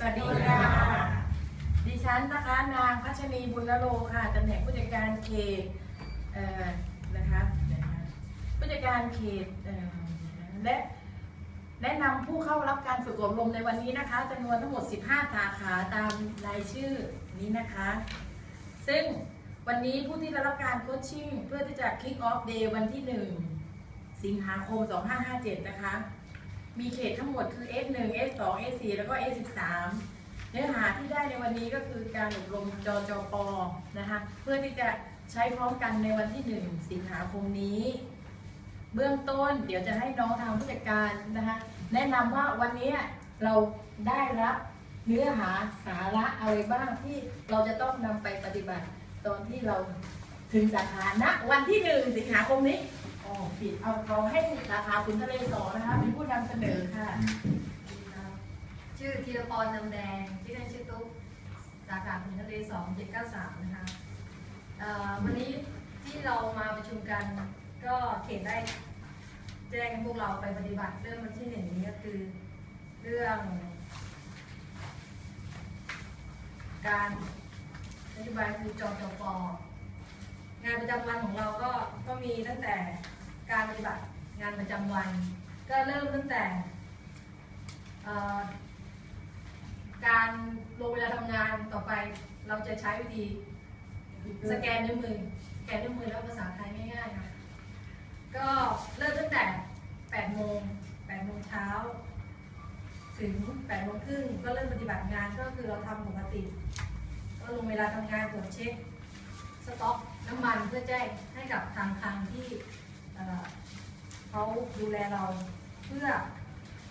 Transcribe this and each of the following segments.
สวัสดีค่ะ ดิฉันนะคะนางพัชรีบุญละโลค่ะตำแหน่งผู้จัดการเขตเอ่อนะคะนะคะผู้จัดการเขตเอ่อและแนะนำผู้เข้ารับการฝึกอบรมในวันนี้นะคะจำนวนทั้งหมด 15 สาขาตามรายชื่อนี้นะคะ ซึ่งวันนี้ผู้ที่ได้รับการโคชชิ่งเพื่อที่จะ kick off day วันที่ 1 สิงหาคม 2557 นะคะ มีเขตทั้งหมดคือ S1 S2 S4 แล้วก็ S13 เนื้อหาที่ได้ในวันนี้ก็คือการอบรมจจปนะคะเพื่อที่จะใช้พร้อมกันในวันที่ 1 สิงหาคมนี้ เบื้องต้นเดี๋ยวจะให้น้องทางผู้จัดการนะคะแนะนำว่าวันนี้เราได้รับเนื้อหาสาระอะไรบ้างที่เราจะต้องนำไปปฏิบัติตอนที่เราถึงสาขาณวันที่1สิงหาคมนี้ อ๋อผิดเอาเขาให้สาขาขุนทะเลสอนะคะเป็นผู้นำเสนอค่ะ ชื่อธีรพรนำแดงชื่อเล่นชื่อตุ๊กสาขาขุนทะเล2 793นะคะเอ่อวันนี้ที่เรามาประชุมกันก็เขตได้แจ้งให้พวกเราไปปฏิบัติเรื่องวันที่หนึ่งนี้ก็คือเรื่อง การนโยบายคือจอจปงานประจำวันของเราก็ก็มีตั้งแต่ การปฏิบัติงานประจำวัน ก็เริ่มตั้งแต่การลงเวลาทำงานต่อไปเราจะใช้วิธีสแกนนิ้วมือสแกนนิ้วมือแล้วภาษาไทยง่ายๆค่ะก็เริ่มตั้งแต่ 8 โมง 8 โมงเช้า ถึง 8 โมงครึ่งก็เริ่มปฏิบัติงานก็คือเราทำปกติ ก็ลงเวลาทำงานตรวจเช็ค สต็อกน้ำมันเพื่อแจ้งให้กับทางคลังที่ เขาดูแลเราเพื่อ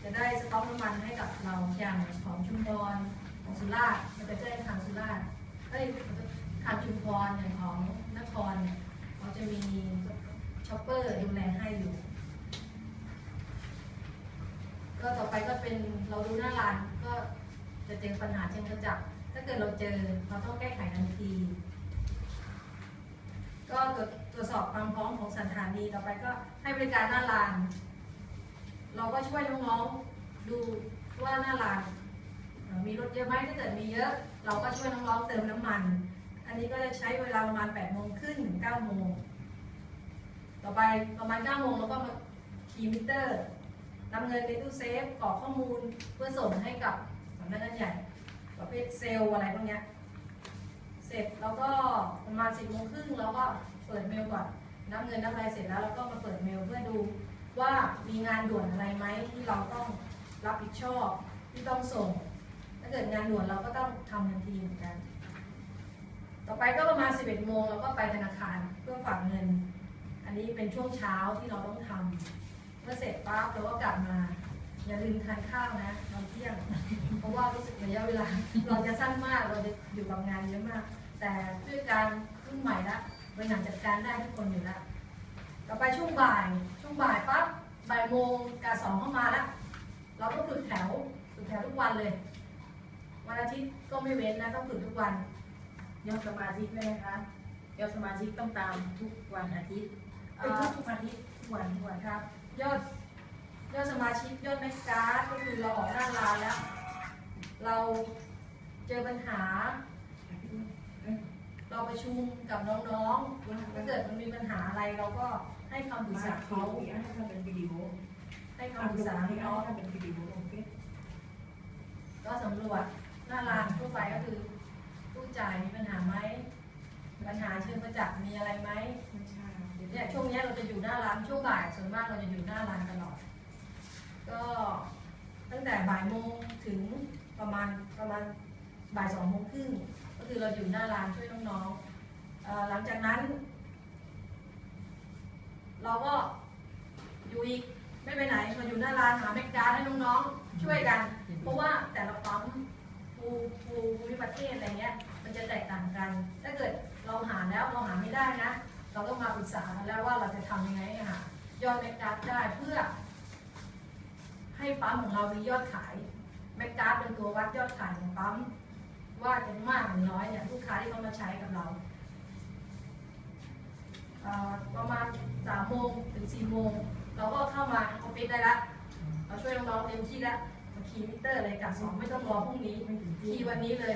จะได้สต็อกน้ำมันให้กับเราอย่างของชุมพรของสุราษฎร์มันจะแจ้ทางสุราษฎร์เอ้ยทางชุมพรอย่างของนครเนี่ยเขาจะมีช็อปเปอร์ดูแลให้อยู่ ก็ต่อไปก็เป็นเราดูหน้าร้านก็จะเจอปัญหาเชิงกระจับถ้าเกิดเราเจอเราต้องแก้ไขทันที ก็ตรวจต รวจสอบความพร้อมของสถานีต่อไปก็ให้บริการหน้าร้าน เราก็ช่วยน้องๆดูว่าหน้าร้านมีรถเยอะไหมถ้าเกิดมีเยอะ เราก็ช่วยน้องๆเติมน้ำมัน อันนี้ก็จะใช้เวลาประมาณ8โมงครึ่งถึง9โมงต่อไปประมาณ9โมงเราก็มาคีย์มิเตอร์นำเงินในตู้เซฟกรอกข้อมูลเพื่อส่งให้กับสำนักงานใหญ่ประเภทเซลล์อะไรพวกนี้เสร็จแล้วก็ประมาณ10โมงครึ่งเราก็ เปิดเมลก่อนนับเงินนับอะไรเสร็จแล้วเราก็มาเปิดเมลเพื่อดูว่ามีงานด่วนอะไรไหมที่เราต้องรับผิดชอบที่ต้องส่ง ถ้าเกิดงานด่วนเราก็ต้องทำทันทีเหมือนกัน ต่อไปก็ประมาณ 11 โมงเราก็ไปธนาคารเพื่อฝากเงิน อันนี้เป็นช่วงเช้าที่เราต้องทำเมื่อเสร็จปั๊บเราก็กลับมา อย่าลืมทานข้าวนะตอนเที่ยง เพราะว่ารู้สึกระยะเวลา เราจะสั้นมากเราจะอยู่กับงานเยอะมาก แต่ด้วยการรุ่นใหม่ละ บริหารจัดการได้ทุกคนอยู่แล้วต่อไปช่วงบ่ายช่วงบ่ายปั๊บบ่ายโมงกาสองเข้ามาแล้วเราก็ฝึกแถวฝึกแถวทุกวันเลยวันอาทิตย์ก็ไม่เว้นนะต้องฝึกทุกวันยอดสมาชิกด้วยนะคะยอดสมาชิกต้องตามทุกวันอาทิตย์เอ้ยทุกทุกอาทิตย์ทุกวันทุกวันครับ ยอดยอดสมาชิกยอดแม็กการ์ดก็คือเราออกหน้าร้านแล้ว เราเจอปัญหา เราประชุมกับน้องๆถ้าเกิดมันมีปัญหาอะไรเราก็ให้คำปรึกษาเขาให้ทำเป็นวิดีโอให้คำปรึกษาให้เขาทำเป็นวิดีโอโอเคก็สำรวจหน้าร้านทั่วไปก็คือผู้จ่ายมีปัญหาไหมปัญหาเชิงประจักษ์มีอะไรไหมไม่ใช่เนี่ยช่วงเนี้ยเราจะอยู่หน้าร้านช่วงบ่ายส่วนมากเราจะอยู่หน้าร้านตลอด ก็ตั้งแต่บ่ายโมงถึงประมาณประมาณบ่ายสองโมงครึ่งก็ คือเราอยู่หน้าร้านช่วยน้องๆหลังจากนั้น เราก็อยู่อีกไม่ไปไหนมาอยู่หน้าร้านหาแมกการให้น้องๆช่วยกัน เพราะว่าแต่ละปั๊มภูภูภูมิประเทศอะไรเงี้ย มันจะแตกต่างกัน ถ้าเกิดเราหาแล้วเราหาไม่ได้นะ เราต้องมาปรึกษากันแล้วว่าเราจะทำยังไงหายอดแมกการ์ได้เพื่อ ให้ปั๊มของเรามียอดขายแมกการ์เป็นตัววัดยอดขายของปั๊ม ว่าจะมากหรือน้อยเนี่ยลูกค้าที่เขามาใช้กับเรา ประมาณสามโมงถึงสี่โมงเราก็เข้ามาออฟฟิศได้ละเราช่วยน้องๆเต็มที่แล้วคีมิเตอร์เลยกะสองไม่ต้องรอพรุ่งนี้คีวันนี้เลย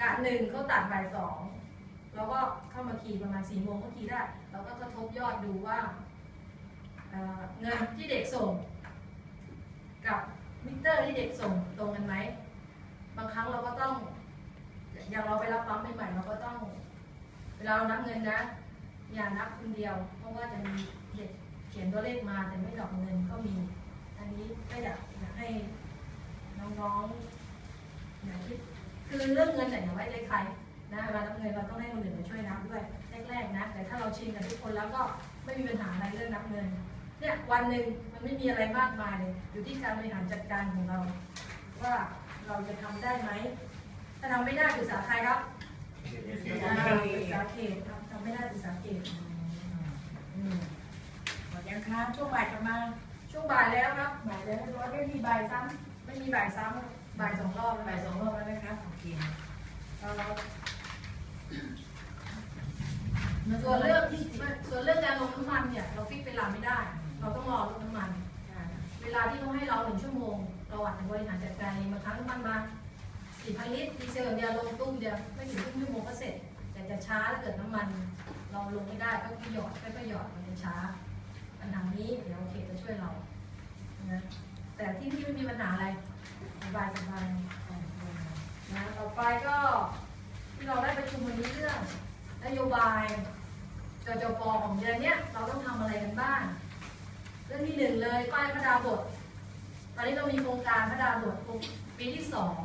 กะหนึ่งเขาตัดบ่ายสองเราก็เข้ามาคีประมาณสี่โมงก็คีได้เราก็กระทบยอดดูว่าเงินที่เด็กส่ง กับมิเตอร์ที่เด็กส่งตรงกันไหม บางครั้งเราก็ต้อง อย่างเราไปรับปั๊มใหม่ๆเราก็ต้อง เวลาเรานับเงินนะ อย่านับคนเดียว เพราะว่าจะมีเด็กเขียนตัวเลขมาแต่ไม่ดอกเงินก็มี อันนี้ก็อยากอยากให้น้องๆอย่าคิดคือเรื่องเงินเนี่ยอย่าไว้ใจใครนะเวลานับเงินเราต้องให้คนอื่นมาช่วยนับด้วยแรกๆนะ แต่ถ้าเราชินกับทุกคนแล้วก็ไม่มีปัญหาอะไรเรื่องนับเงินเนี่ยวันหนึ่งมันไม่มีอะไรมากมายเลยอยู่ที่การบริหารจัดการของเรา ว่า เราจะทำได้ไหม ถ้าทำไม่ได้ปรึกษาใครครับปรึกษาเขตครับทำไม่ได้ปรึกษาเขตอืมหมดยังคะช่วงบ่ายจะมาช่วงบ่ายแล้วครับ บ่ายแล้วเรียบร้อยไม่มีบ่ายซ้ไม่มีบ่ายซ้ำบ่ายสองรอบำบ่ายสองรอบแล้วนะคะโอเคเอ่อส่วนเรื่องที่ส่วนเรื่องการลงน้ำมันเนี่ย เราฟิกเวลาไม่ได้ บริหารจัดการเองบางครั้งมันมาสี่พันลิตรดีเซลอย่างเดียวลงตุ้มเดียวไม่ถึงครึ่งชั่วโมงก็เสร็จ แต่จะช้าถ้าเกิดน้ำมัน เราลงไม่ได้ก็หยอดก็หยอดมันจะช้าปัญหานี้เดี๋ยวเขตจะช่วยเรานะแต่ที่นี่ไม่มีปัญหาอะไรสบายสบายนะต่อไปก็ที่เราได้ประชุมวันนี้เรื่องนโยบายจจปของเดือนนี้เราต้องทำอะไรกันบ้างเรื่องที่หนึ่งเลยป้ายพระดาบท อนนี้เรามีโครงการพระดาบทปีที่สอง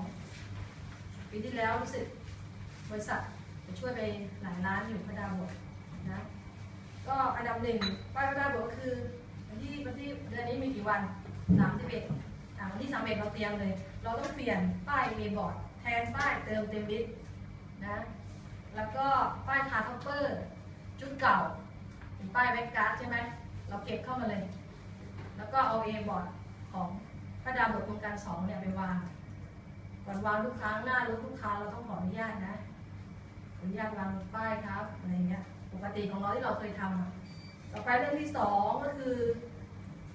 ปีที่แล้วรู้สึกบริษัทจะช่วยไปหลายล้านอยู่พระดาบทนะก็อันดับหนึ่งป้ายพระดาบทก็คือวันที่วันที่เดือนนี้มีกี่วันสามสิบเอ็ดวันที่สามเอ็ดเราเตรียมเลย เราต้องเปลี่ยนป้ายเอบอร์ดแทนป้ายเติมเต็มลิตรนะแล้วก็ป้ายคาร์ท็อปเปอร์ชุดเก่าเป็นป้ายแบ็กการ์ดใช่ไหมเราเก็บเข้ามาเลย แล้วก็เอาเอบอร์ดของ พระดาวบทโครงการสองเนี่ยไปวางก่อนวางทุกครั้งหน้ารถลูกค้าเราต้องขออนุญาตนะขออนุญาตวางป้ายครับอะไรเงี้ยปกติของเราที่เราเคยทำต่อไปเรื่องที่สองก็คือ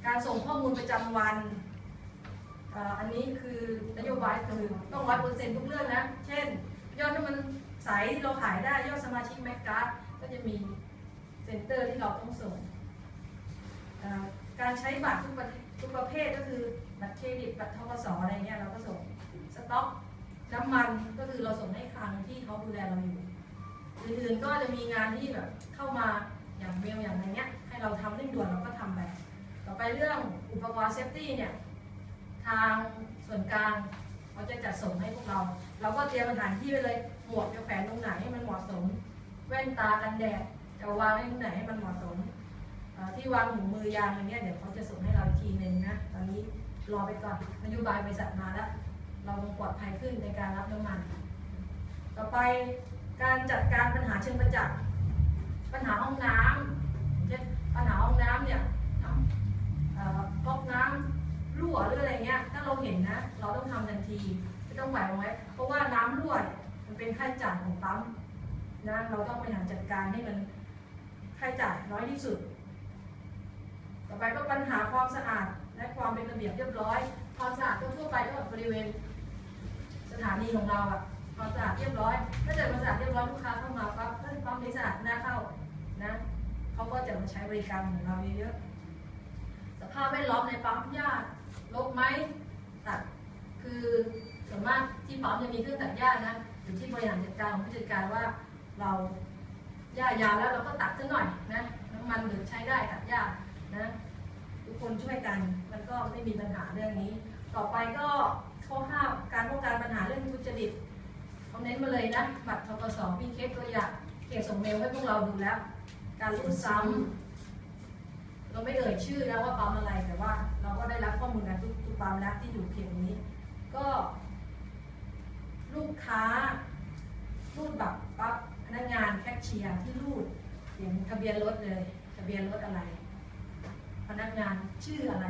การส่งข้อมูลประจำวันอันนี้คือนโยบายคือต้องร้อยเปอร์เซ็นต์ทุกเรื่องนะ เช่น ยอดที่มันใสที่เราขายได้ยอดสมาชิกแม็กการ์ดก็จะมีเซ็นเตอร์ที่เราต้องส่ง การใช้บัตรทุกประทุกประเภทก็คือบัตรเครดิตบัตรทกสอะไรเงี้ยเราก็ส่งสต็อกน้ำมันก็คือเราส่งให้คลังที่เขาดูแลเราอยู่อื่นๆก็จะมีงานที่แบบเข้ามาอย่างเมลอย่างอะไรเงี้ยให้เราทำเร่งด่วนเราก็ทำไปต่อไปเรื่องอุปกรณ์เซฟตี้เนี่ยทางส่วนกลางเขาจะจัดส่งให้พวกเรา เราก็เตรียมสถานที่ไปเลยหมวกจะแขวนตรงไหนให้มันเหมาะสม แว่นตากันแดดจะวางไว้ตรงไหนให้มันเหมาะสม ที่วางถุงมือยางอะไรเงี้เดี๋ยวเขาจะส่งให้เราอีกทีหนึ่งนะ ตอนนี้รอไปก่อนนโยบายบริษัทมาแล้ว เราปลอดภัยขึ้นในการรับน้ำมัน ต่อไปการจัดการปัญหาเชิงประจักษ์ปัญหาห้องน้ำเช่นปัญหาห้องน้ำเนี่ยน้ำเอ่อก๊อกน้ำรั่วหรืออะไรเงี้ยถ้าเราเห็นนะ เราต้องทำทันทีไม่ต้องไหวเอาไว้เพราะว่าน้ำรั่วมันเป็นค่าใช้จ่ายของปั๊มนะเราต้องบริหารจัดการให้มันค่าใช้จ่ายน้อยที่สุด ต่อไปก็ปัญหาความสะอาดและความเป็นระเบียบเรียบร้อย ความสะอาดทั่วไปก็บริเวณ สถานีของเราอะความสะอาดเรียบร้อย ถ้าเกิดมันสะอาดเรียบร้อยลูกค้าเข้ามาปั๊บเฮ้ยปั๊มนี้สะอาดน่าเข้านะเขาก็จะมาใช้บริการของเราเยอะๆสภาพแวดล้อมในปั๊มหญ้ารกไหมตัดคือส่วนมากที่ปั๊มจะมีเครื่องตัดหญ้านะอยู่ที่บริหารจัดการของผู้จัดการว่าเราหญ้ายาวแล้วเราก็ตัดซะหน่อยนะน้ำมันเหลือใช้ได้ตัดหญ้า นะทุกคนช่วยกันมันก็ไม่มีปัญหาเรื่องนี้ ต่อไปก็ข้อห้าการป้องกันปัญหาเรื่องทุจริตเขาเน้นมาเลยนะบัตรทกสมีเคสตัวอย่างเขตส่งเมลให้พวกเราดูแล้ว การรูดซ้ำเราไม่เอ่ยชื่อนะว่าปั๊มอะไรแต่ว่า เราก็ได้รับข้อมูลกันทุกทุกปั๊มแล้วที่อยู่เขตนี้ ก็ ลูกค้ารูดบัตรปั๊บพนักงานแคชเชียร์ที่รูดเขียนทะเบียนรถเลย ทะเบียนรถอะไร พนักงานชื่ออะไร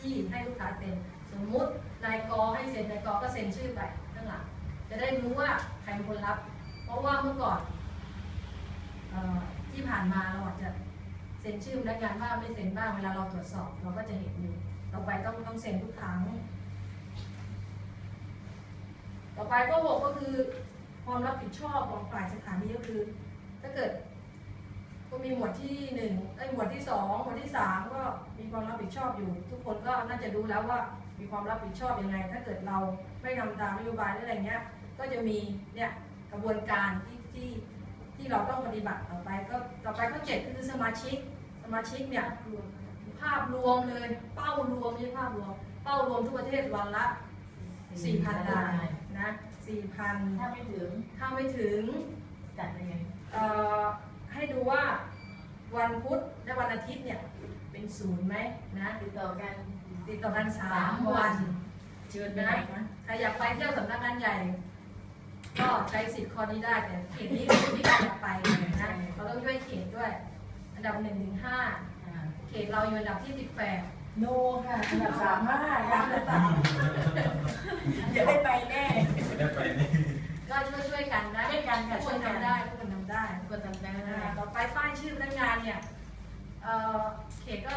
ที่ให้ลูกค้าเซ็น สมมุตินายกให้เซ็นนายกก็เซ็นชื่อไปข้างหลังจะได้รู้ว่าใครเป็นคนรับ เพราะว่าเมื่อก่อนออที่ผ่านมาเราอาจจะเซ็นชื่อพนักงานบ้างไม่เซ็นบ้างเวลาเราตรวจสอบ เราก็จะเห็นอยู่ต่อไปต้องต้องเซ็นทุกครั้ง ต่อไปข้อหกก็คือความรับผิดชอบของฝ่ายสถานีก็คือ ถ้าเกิด มีหมวดที่หนึ่งไอ้ยหมวดที่สองหมวดที่สามก็มีความรับผิดชอบอยู่ ทุกคนก็น่าจะรู้แล้วว่ามีความรับผิดชอบยังไง ถ้าเกิดเราไม่ทำตามนโยบายหรืออะไรเงี้ย ก็จะมีเนี่ยกระบวนการที่ที่ที่เราต้องปฏิบัติต่อไปก็ต่อไปก็เจ็ดก็คือสมาชิกสมาชิกเนี่ยภาพรวมเลยเป้ารวมไม่ใช่ภาพรวม เป้ารวมทุกประเทศวันละสี่พันรายนะสี่พันถ้าไม่ถึงถ้าไม่ถึงจัดยังไงเอ่อให้ดูว่า วันพุธและวันอาทิตย์เนี่ยเป็นศูนย์ไหมนะติดต่อกันติดต่อกันสามวันเชิญไปไหนคะใครอยากไปเที่ยวสำนักงานใหญ่ ก็ใช้สิทธิ์ข้อนี้ได้แต่เขตนี้เป็นที่อยากไปนะเราต้องช่วยเขตด้วย อันดับหนึ่งถึงห้าอ่าเขตเราอยู่อันดับที่สิบแปดโนค่ะอันดับสามห้าอยากจะตามเดี๋ยวได้ไปแน่ได้ไปนี่ก็ช่วยช่วยๆกันนะช่วยกันค่ะทุกคนช่วยกันทำได้ทุ กคนทำได้ควรทำได้อ่าต่อไปป้ายชื่อพนักงานเนี่ยเอ่อเขตก็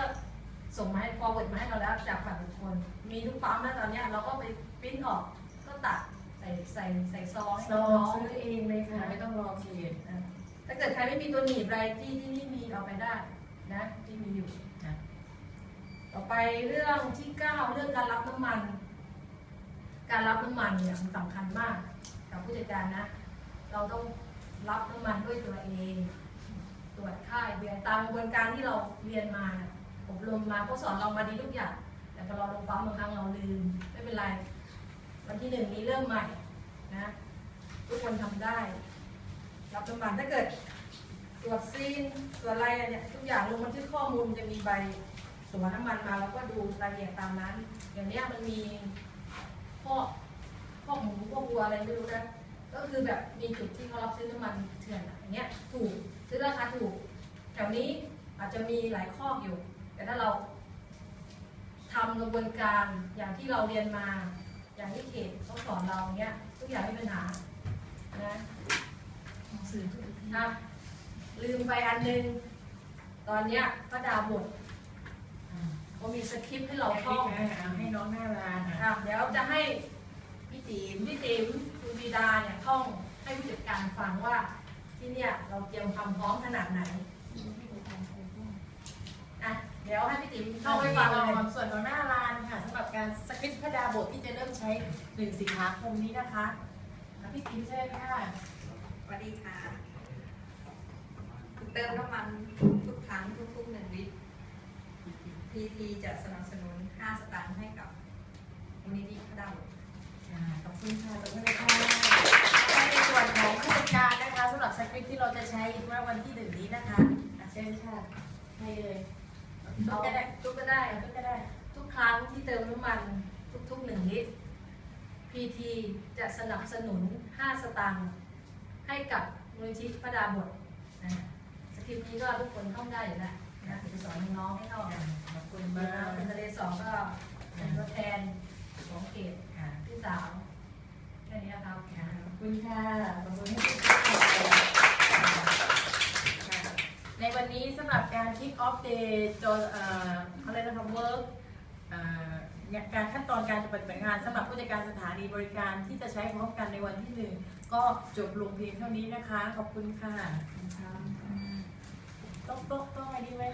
ส่งมาให้ forward มาให้เราแล้วจากฝั่งบุคคลมีทุกปั๊มแล้วตอนเนี้ยเราก็ไปปริ้นออกก็ตัดใส่ใส่ใส่ซองให้ซองน้องซื้อเองเลยค่ะไม่ต้องรอเขตๆอ่าถ้าเกิดใครไม่มีตัวหนีบอะไรที่ที่นี่มีเอาไปได้นะที่มีอยู่ค่ะต่อไปเรื่องที่เก้าเรื่องการรับน้ำมัน การรับน้ำมันเนี่ยมันสำคัญมากกับผู้จัดการนะ เราต้อง รับน้ำมันด้วยตัวเอง ตรวจค่ายเบียร์ตามกระบวนการที่เราเรียนมาอบรมมาเขาสอนเรามาดีทุกอย่าง แต่พอเราลงปั๊มบางครั้งเราลืม ไม่เป็นไร วันที่หนึ่งนี้เริ่มใหม่นะทุกคนทำได้ รับน้ำมันถ้าเกิดตรวจซีนตรวจอะไรเนี่ยทุกอย่างลงบันทึกข้อมูลจะมีใบสวนน้ำมันมาแล้วก็ดูรายละเอียดตามนั้นเดี๋ยวนี้ยมันมีพวกพวกหมูพวกวัวอะไรไม่รู้นะ ก็คือแบบมีจุดที่เขารับซื้อน้ำมันเถื่อนอะอย่างเงี้ยถูกซื้อราคาถูก แถวนี้อาจจะมีหลายข้ออยู่ แต่ถ้าเราทำกระบวนการอย่างที่เราเรียนมา อย่างที่เขตเขาสอนเราเนี้ยทุกอย่างไม่เป็นปัญหานะอะลืมไปอันนึง ตอนเนี้ยพระดาบทอ่าเขามีสคริปต์ให้เราเราท่ท่อองงเอาให้น้องหน้าร้านค่ะอะเดี๋ยวจะให้พี่ติ๋มพี่ติ๋ม คุณบีดาเนี่ยท่องให้ผู้จัดการฟังว่าที่เนี่ยเราเตรียมความพร้อมขนาดไหนอะเดี๋ยวให้พี่ติ๋มท่องให้ฟังเลยส่วนของหน้าร้านค่ะสำหรับการสคริปต์พระดาบทที่จะเริ่มใช้หนึ่งสิงหาคมนี้นะคะอะพี่ติ๋มเชิญค่ะสวัสดีค่ะเติมน้ำมันทุกครั้งทุกๆหนึ่งลิตร PT จะสนับสนุน 5 สตางค์ให้กับมูลนิธิพระดาวอ่าขอบคุณค่ะขอบคุณค่ะในส่วนของผู้จัดการนะ คะสำหรับสคริปต์ที่เราจะใช้เมื่อวันที่หนึ่งนี้นะคะอะเชิญค่ะให้เลยเอาก็ได้ทุกก็ได้เอาก็ได้ ทุกครั้งที่เติมน้ำมันทุกๆหนึ่งลิตร PT จะสนับสนุน 5 สตางค์ให้กับมูลนิธิพระดาบทนะสคริปต์นี้ก็ทุกคนท่องได้อยู่แล้วนะจะสอนน้องๆให้ท่องอ่าขอบคุณมามากเป็นทะเลสองก็เป็นตัวแทนของเขต ค่ะ ที่สามแค่นี้นะครับ ค่ะขอบคุณค่ะขอบคุณที่ติดตามค่ะในวันนี้สำหรับการ kick off day จนเอ่อเขาเรียกนะคะ work เอ่อเนี่ยการขั้นตอนการปฏิบัติงานสำหรับผู้จัดการสถานีบริการที่จะใช้พร้อมกันในวันที่หนึ่งก็จบลงเพียงเท่านี้นะคะ ขอบคุณค่ะต้องต้องต้องอะไรดีไหม